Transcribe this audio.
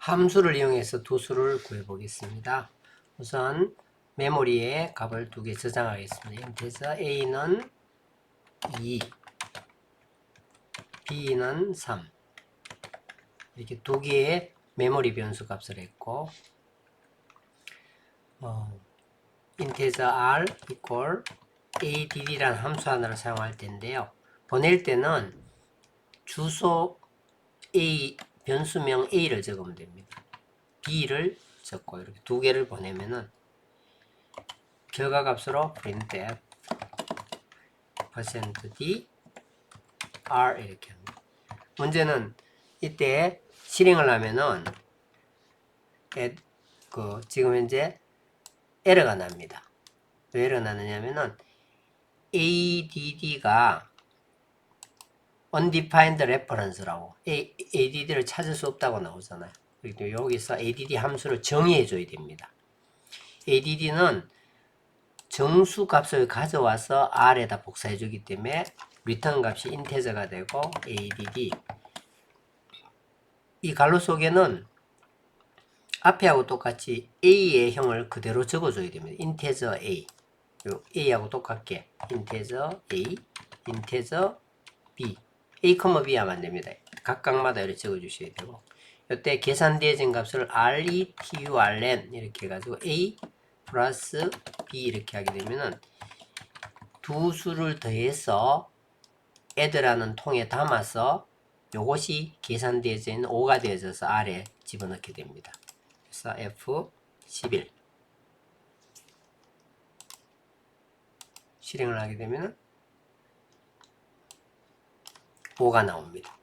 함수를 이용해서 두 수를 구해 보겠습니다. 우선 메모리에 값을 두 개 저장하겠습니다. 그래서 a는 2, b는 3 이렇게 두 개의 메모리 변수 값을 했고 어, 인테저 r equal add라는 함수 하나를 사용할 텐데요. 보낼 때는 주소 a 변수명 a를 적으면 됩니다. b를 적고 이렇게 두 개를 보내면은 결과 값으로 printf %d r 이렇게 합니다. 문제는 이때 실행을 하면은 에, 그 지금 현재 에러가 납니다. 왜 에러가 나느냐면은 add가 undefined reference라고 add를 찾을 수 없다고 나오잖아요. 그리고 여기서 add 함수를 정의해 줘야 됩니다. add는 정수 값을 가져와서 r에다 복사해 주기 때문에 return 값이 인테저가 되고 add 이 갈로 속에는 앞에하고 똑같이 a의 형을 그대로 적어줘야 됩니다. 인테저 a 요 a하고 똑같게 인테저 a 인테저 b a, b 하면 안 됩니다. 각각마다 이렇게 적어주셔야 되고 이때 계산되어진 값을 re, tu, rn 이렇게 해가지고 a 플러스 b 이렇게 하게 되면은 두 수를 더해서 애드라는 통에 담아서 요것이 계산되어져 있는 5가 되어져서 R에 집어넣게 됩니다. 그래서 F11 실행을 하게 되면 5가 나옵니다.